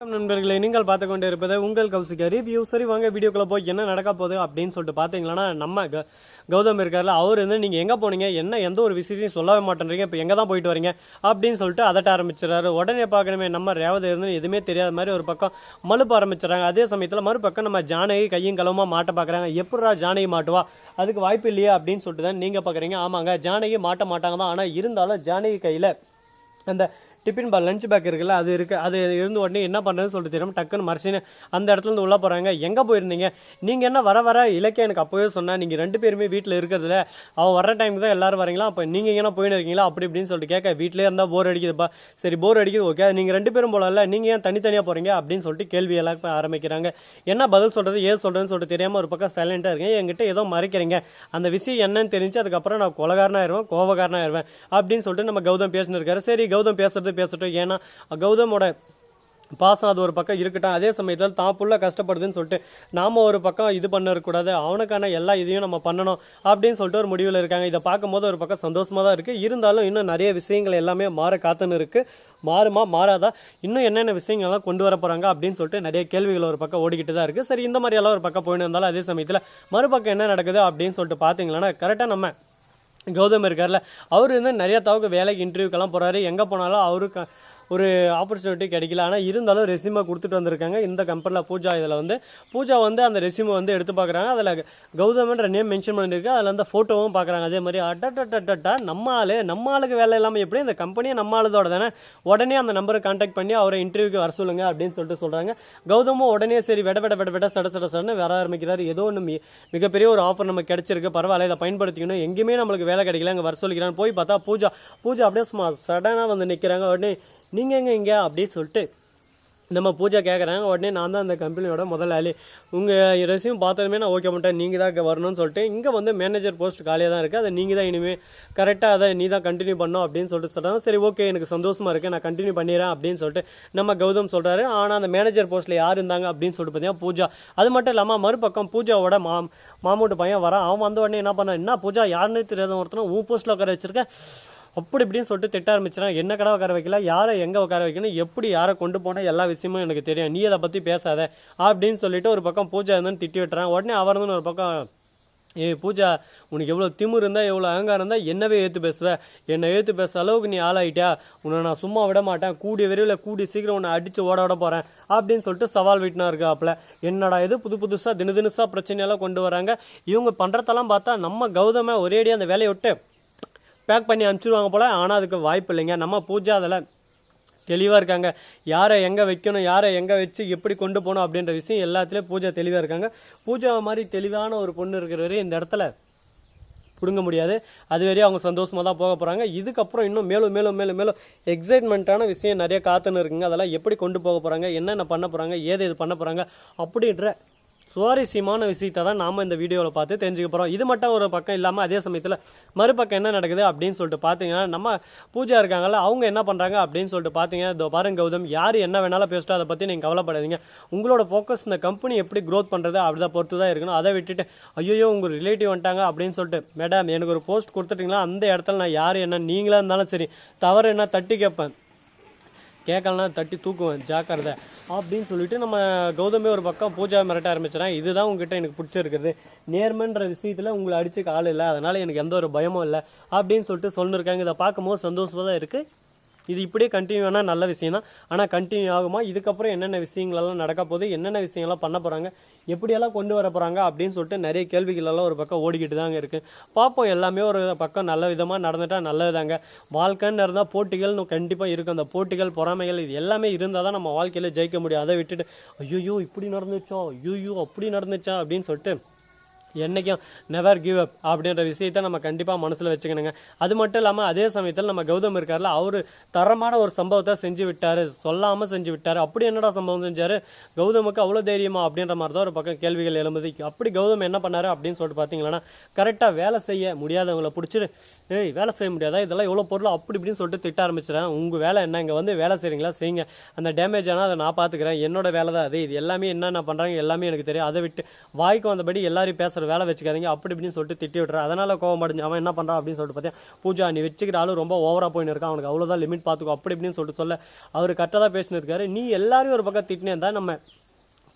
நண்பர்களை நீங்கள் பார்த்து கொண்டு இருப்பது உங்கள் கௌசிகா ரிவ்யூ சரி வாங்க வீடியோக்குள்ள போய் என்ன நடக்க போகுது அப்படின்னு சொல்லிட்டு பார்த்தீங்கன்னா நம்ம க- கௌதம் இருக்கார்ல அவர் வந்து நீங்கள் எங்கே போனீங்க என்ன எந்த ஒரு விஷயத்தையும் சொல்லவே மாட்டேன்றீங்க இப்போ எங்கே தான் போயிட்டு வரீங்க அப்படின்னு சொல்லிட்டு அதட்ட ஆரம்பிச்சிடறாரு. உடனே பார்க்கணுமே நம்ம ரேவதி இருந்து எதுவுமே தெரியாத மாதிரி ஒரு பக்கம் மலுப்பு ஆரம்பிச்சிடறாங்க. அதே சமயத்தில் மறுபக்கம் நம்ம ஜானகி கையும் களவுமா மாட்ட பார்க்குறாங்க எப்படா ஜானகி மாட்டுவா? அதுக்கு வாய்ப்பு இல்லையா அப்படின்னு சொல்லிட்டு தான் நீங்கள் பார்க்குறீங்க ஆமாங்க ஜானகி மாட்ட மாட்டாங்க தான். ஆனால் இருந்தாலும் ஜானகி கையில் அந்த டிஃபின் பா லஞ்ச் பேக் இருக்குல்ல அது இருக்கு. அது இருந்து உடனே என்ன பண்ணுறதுன்னு சொல்லிட்டு தெரியும் டக்குன்னு மறைச்சின்னு அந்த இடத்துல இருந்து உள்ள போறாங்க. எங்க போயிருந்தீங்க? நீங்க என்ன வர வர இலக்கிய எனக்கு அப்பவே சொன்னா நீங்க ரெண்டு பேருமே வீட்டில் இருக்கிறதுல அவன் வர டைமுக்கு தான் எல்லாரும் வரீங்களா? அப்போ நீங்க எங்கன்னா போயின்னு இருக்கீங்களா? அப்படி இப்படின்னு சொல்லிட்டு கேட்க வீட்டிலே இருந்தா போர் அடிக்குதுப்பா. சரி போர் அடிக்குது ஓகே நீங்க ரெண்டு பேரும் போலல்ல நீங்க ஏன் தனித்தனியா போறீங்க? அப்படின்னு சொல்லிட்டு கேள்வி எல்லாம் ஆரம்பிக்கிறாங்க. என்ன பதில் சொல்றது ஏது சொல்றதுன்னு சொல்லிட்டு தெரியாம ஒரு பக்கம் சைலண்டா இருக்கேன். என்கிட்ட ஏதோ மறைக்கிறீங்க. அந்த விஷயம் என்னன்னு தெரிஞ்சு அதுக்கப்புறம் நான் கொலகாரனா ஆயிடுவேன் கோபக்காரனா ஆயிடுவேன் அப்படின்னு சொல்லிட்டு நம்ம கௌதம் பேசினிருக்காரு சரி கௌதம் பேசுறது பேசட்டும். ஏன்னா கௌதமோட பாசம் அது ஒரு பக்கம் இருக்கட்டும். அதே சமயத்தில் தான் புள்ள கஷ்டப்படுதுன்னு சொல்லிட்டு நாம ஒரு பக்கம் இது பண்ணக்கூடாது அவனுக்கான எல்லா இதையும் நம்ம பண்ணணும் அப்படின்னு சொல்லிட்டு ஒரு முடிவில் இருக்காங்க. இதை பார்க்கும்போது ஒரு பக்கம் சந்தோஷமாக தான் இருக்குது இருந்தாலும் இன்னும் நிறைய விஷயங்கள் எல்லாமே மாற காத்துன்னு இருக்குது மாறுமா மாறாதா? இன்னும் என்னென்ன விஷயங்கள்லாம் கொண்டு வர போகிறாங்க அப்படின்னு சொல்லிட்டு நிறைய கேள்விகள் ஒரு பக்கம் ஓடிக்கிட்டு தான் இருக்குது சரி இந்த மாதிரியெல்லாம் ஒரு பக்கம் போயின்னு இருந்தாலும் அதே சமயத்தில் மறுபக்கம் என்ன நடக்குது அப்படின்னு சொல்லிட்டு பார்த்தீங்கன்னா கரெக்டாக நம்ம கௌதம் இருக்கார்ல அவர் வந்து நிறைய தவக்கு வேலைக்கு இன்டர்வியூக்கெல்லாம் போகிறாரு எங்கே போனாலும் அவருக்கு ஒரு ஆப்பர்ச்சுனிட்டி கிடைக்கல. ஆனால் இருந்தாலும் ரெசியூமை கொடுத்துட்டு வந்திருக்காங்க. இந்த கம்பெனியில் பூஜா இதில் வந்து பூஜா வந்து அந்த ரெசியூமை வந்து எடுத்து பார்க்குறாங்க. அதில் கௌதம்ன்ற நேம் மென்ஷன் பண்ணியிருக்கு அதில் அந்த ஃபோட்டோவும் பார்க்குறாங்க. அதே மாதிரி அட்டா நம்ம ஆளு நம்ம ஆளுக்கு வேலை இல்லாமல் எப்படி இந்த கம்பெனியை நம்ம ஆளுதோட தானே? உடனே அந்த நம்பரை கான்டாக்ட் பண்ணி அவரை இன்டர்வியூக்கு வர சொல்லுங்க அப்படின்னு சொல்லிட்டு சொல்கிறாங்க கௌதமும் உடனே சரி விட விட விட விட சட சட சடன்னு வர ஆரம்பிக்கிறார். ஏதோ ஒன்று மிகப்பெரிய ஒரு ஆஃபர் நமக்கு கிடைச்சிருக்கு. பரவாயில்ல இதை பயன்படுத்திக்கணும். எங்கேயுமே நம்மளுக்கு வேலை கிடைக்கல அங்கே வர சொல்லிக்கிறான்னு போய் பார்த்தா பூஜா பூஜா அப்படியே சும்மா சடனாக வந்து நிற்கிறாங்க உடனே நீங்கள் எங்கே இங்கே? அப்படின்னு சொல்லிட்டு நம்ம பூஜா கேட்குறாங்க உடனே நான் தான் அந்த கம்பெனியோட முதலாளி உங்கள் ரெசியூம் பார்த்ததுமே நான் ஓகே பண்ணிட்டேன். நீங்கள் தான் இங்கே வரணும்னு சொல்லிட்டு இங்கே வந்து மேனேஜர் போஸ்ட் காலியாக தான் இருக்குது அதை நீங்கள் தான் இனிமேல் கரெக்டாக அதை நீ தான் கண்டினியூ பண்ணணும் அப்படின்னு சொல்லிட்டு சொல்கிறாங்க சரி ஓகே எனக்கு சந்தோஷமாக இருக்குது நான் கண்டினியூ பண்ணிடுறேன் அப்படின்னு சொல்லிட்டு நம்ம கௌதம் சொல்கிறாரு ஆனால் அந்த மேனேஜர் போஸ்ட்டில் யார் இருந்தாங்க அப்படின்னு சொல்லிட்டு பார்த்தீங்கன்னா பூஜா. அது மட்டும் இல்லாமல் மறுபக்கம் பூஜாவோட மா மாமூட்டு பையன் வரான். அவன் வந்த உடனே என்ன பண்ணான்? என்ன பூஜா? யாருன்னு தெரியாத ஒருத்தனும் உன் போஸ்ட்டில் உட்கார வச்சிருக்க. அப்படி இப்படின்னு சொல்லிட்டு திட்ட ஆரம்பிச்சிடான் என்ன கடை உட்கார வைக்கல யாரை எங்கே உட்கார வைக்கணும் எப்படி யாரை கொண்டு போனால் எல்லா விஷயமும் எனக்கு தெரியும். நீ அதை பற்றி பேசாத. அப்படின்னு சொல்லிட்டு ஒரு பக்கம் பூஜா இருந்துன்னு திட்டி விட்டுறான். உடனே அவர் ஒரு பக்கம் ஏய் பூஜா உனக்கு எவ்வளோ திமிர் இருந்தால் எவ்வளோ அகங்காரம் இருந்தால் என்னவே ஏற்று பேசுவ? என்னை ஏற்று பேசுற அளவுக்கு நீ ஆளாயிட்டியா? உன்னை நான் சும்மா விட மாட்டேன். கூடிய விரைவில் கூடி சீக்கிரம் உன்னை அடித்து ஓட விட போகிறேன் அப்படின்னு சொல்லிட்டு சவால் வீட்டினா இருக்காப்புல. என்னடா இது? புது புதுசாக தினு தினுசாக பிரச்சனையெல்லாம் கொண்டு வராங்க. இவங்க பண்ணுறதெல்லாம் பார்த்தா நம்ம கௌதம ஒரேடியாக அந்த வேலையை விட்டு பேக் பண்ணி அனுப்பிச்சிடுவாங்க போல் ஆனால் அதுக்கு வாய்ப்பு இல்லைங்க. நம்ம பூஜா அதில் தெளிவாக இருக்காங்க. யாரை எங்கே வைக்கணும் யாரை எங்கே வச்சு எப்படி கொண்டு போகணும் அப்படின்ற விஷயம் எல்லாத்துலேயும் பூஜா தெளிவாக இருக்காங்க. பூஜா மாதிரி தெளிவான ஒரு பொண்ணு இருக்கிற வரையும் இந்த இடத்துல பிடுங்க முடியாது. அது வரையும் அவங்க சந்தோஷமாக தான் போக போகிறாங்க இதுக்கப்புறம் இன்னும் மேலும் மேலும் மேலும் மேலும் எக்ஸைட்மெண்ட்டான விஷயம் நிறைய காத்துன்னு இருக்குங்க. அதெல்லாம் எப்படி கொண்டு போக போகிறாங்க என்னென்ன பண்ண போகிறாங்க ஏது இது பண்ண போகிறாங்க அப்படின்ற சுவாரஸ்யமான விஷயத்தை தான் நாம் இந்த வீடியோவில் பார்த்து தெரிஞ்சுக்க போகிறோம் இது மட்டும் ஒரு பக்கம் இல்லாமல் அதே சமயத்தில் மறுபக்கம் என்ன நடக்குது அப்படின்னு சொல்லிட்டு பார்த்தீங்கன்னா நம்ம பூஜா இருக்காங்கல்ல அவங்க என்ன பண்ணுறாங்க அப்படின்னு சொல்லிட்டு பார்த்தீங்கன்னா இதோ பாருங்க கௌதம் யார் என்ன வேணாலும் பேசிட்டோ அதை பற்றி நீங்கள் கவலைப்படாதீங்க. உங்களோட ஃபோக்கஸ் இந்த கம்பெனி எப்படி க்ரோத் பண்ணுறது அப்படிதான் பொறுத்து தான் இருக்கணும். அதை விட்டுட்டு ஐயோ உங்கள் ரிலேட்டிவ் வந்துட்டாங்க அப்படின்னு சொல்லிட்டு மேடம் எனக்கு ஒரு போஸ்ட் கொடுத்துட்டிங்களா? அந்த இடத்துல நான் யார் என்ன நீங்களாக இருந்தாலும் சரி தவறு என்ன தட்டி கேட்பேன். கேட்கலனா தட்டி தூக்குவேன் ஜாக்கிரதை. அப்படின்னு சொல்லிட்டு நம்ம கௌதமே ஒரு பக்கம் பூஜா மிரட்ட ஆரம்பிச்சிடறேன் இதுதான் உங்ககிட்ட எனக்கு பிடிச்சிருக்குது நேர்மைன்ற விஷயத்தில் உங்களை அடிச்சுக்க ஆள் இல்லை. அதனால் எனக்கு எந்த ஒரு பயமும் இல்லை. அப்படின்னு சொல்லிட்டு சொல்லிருக்காங்க. இதை பார்க்கும்போது சந்தோஷமாக தான் இருக்குது இது இப்படியே கண்டினியூ ஆனால் நல்ல விஷயம் தான் ஆனால் கண்டினியூ ஆகுமா? இதுக்கப்புறம் என்னென்ன விஷயங்களெல்லாம் நடக்க போகுது? என்னென்ன விஷயங்கள்லாம் பண்ண போகிறாங்க எப்படியெல்லாம் கொண்டு வர போகிறாங்க அப்படின்னு சொல்லிட்டு நிறைய கேள்விகளெல்லாம் ஒரு பக்கம் ஓடிக்கிட்டு தாங்க இருக்குது பார்ப்போம். எல்லாமே ஒரு பக்கம் நல்ல விதமாக நடந்துட்டா நல்லதுதாங்க. வாழ்க்கைன்னு இருந்தால் போட்டிகள் கண்டிப்பாக இருக்கும். அந்த போட்டிகள் பொறாமைகள் இது எல்லாமே இருந்தால் தான் நம்ம வாழ்க்கையில் ஜெயிக்க முடியும். அதை விட்டுட்டு ஐயோ இப்படி நடந்துச்சோ? ஐயோ அப்படி நடந்துச்சா? அப்படின்னு சொல்லிட்டு என்னைக்கும் நெவர் கிவ் அப் அப்படின்ற விஷயத்தை நம்ம கண்டிப்பாக மனசில் வச்சுக்கணுங்க. அது மட்டும் இல்லாமல் அதே சமயத்தில் நம்ம கௌதம் இருக்கார்ல அவர் தரமான ஒரு சம்பவத்தை செஞ்சு விட்டார் சொல்லாமல் செஞ்சு விட்டார். அப்படி என்னடா சம்பவம் செஞ்சார்? கௌதமுக்கு அவ்வளோ தைரியமா அப்படின்ற மாதிரி தான் ஒரு பக்கம் கேள்விகள் எழும்புது. அப்படி கௌதம் என்ன பண்ணார் அப்படின்னு சொல்லிட்டு பார்த்தீங்கன்னா கரெக்டாக வேலை செய்ய முடியாதவங்களை பிடிச்சிட்டு ஏய் வேலை செய்ய முடியாதா? இதெல்லாம் எவ்வளோ பொருள்? அப்படி இப்படின்னு சொல்லிட்டு திட்ட ஆரம்பிச்சிடறேன். உங்கள் வேலை என்ன? இங்கே வந்து வேலை செய்கிறீங்களா செய்யுங்க. அந்த டேமேஜ் ஆனால் அதை நான் பார்த்துக்கிறேன் என்னோட வேலை தான் அது. இது எல்லாமே என்னென்ன பண்ணுறாங்க எல்லாமே எனக்கு தெரியும். அதை விட்டு வாய்க்கு வந்தபடி எல்லாரையும் பேச அவசர வேலை வச்சுக்காதீங்க அப்படி இப்படின்னு சொல்லிட்டு திட்டி விட்டுற அதனால கோவம் அடைஞ்சு அவன் என்ன பண்ணுறான் அப்படின்னு சொல்லிட்டு பார்த்தேன் பூஜா நீ வச்சுக்கிற ஆளு ரொம்ப ஓவரா போயின்னு இருக்கான். அவனுக்கு அவ்வளோதான் லிமிட் பார்த்துக்கோ அப்படி இப்படின்னு சொல்லிட்டு சொல்ல அவர் கரெக்டாக தான் பேசினிருக்காரு நீ எல்லாரையும் ஒரு பக்கம் திட்டினே இருந்தால் நம்ம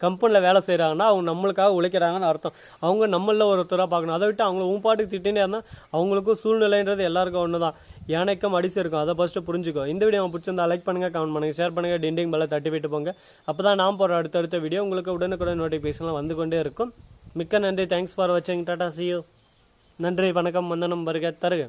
கம்பெனியில் வேலை செய்கிறாங்கன்னா அவங்க நம்மளுக்காக உழைக்கிறாங்கன்னு அர்த்தம். அவங்க நம்மளில் ஒருத்தராக பார்க்கணும். அதை விட்டு அவங்கள உன் பாட்டுக்கு திட்டினே இருந்தால் அவங்களுக்கும் சூழ்நிலைன்றது எல்லாருக்கும் ஒன்று தான் யானைக்கும் அடிச்சு இருக்கும். அதை ஃபஸ்ட்டு புரிஞ்சுக்கோ. இந்த வீடியோ பிடிச்சிருந்தா லைக் பண்ணுங்க கமெண்ட் பண்ணுங்க ஷேர் பண்ணுங்க டிண்டிங் பெல்ல தட்டி விட்டு போங்க. அப்போ தான் நான் போகிற அடுத்தடுத்த வீடியோ உங்களுக்கு உடனுக்குடன் நோட்டிஃபிகேஷன்லாம் வந்து கொண்டே இருக்கும். மிக்க நன்றி. தேங்க்ஸ் ஃபார் வாட்சிங் டாடா சியூ நன்றி வணக்கம் வந்தனம் வருக தருக.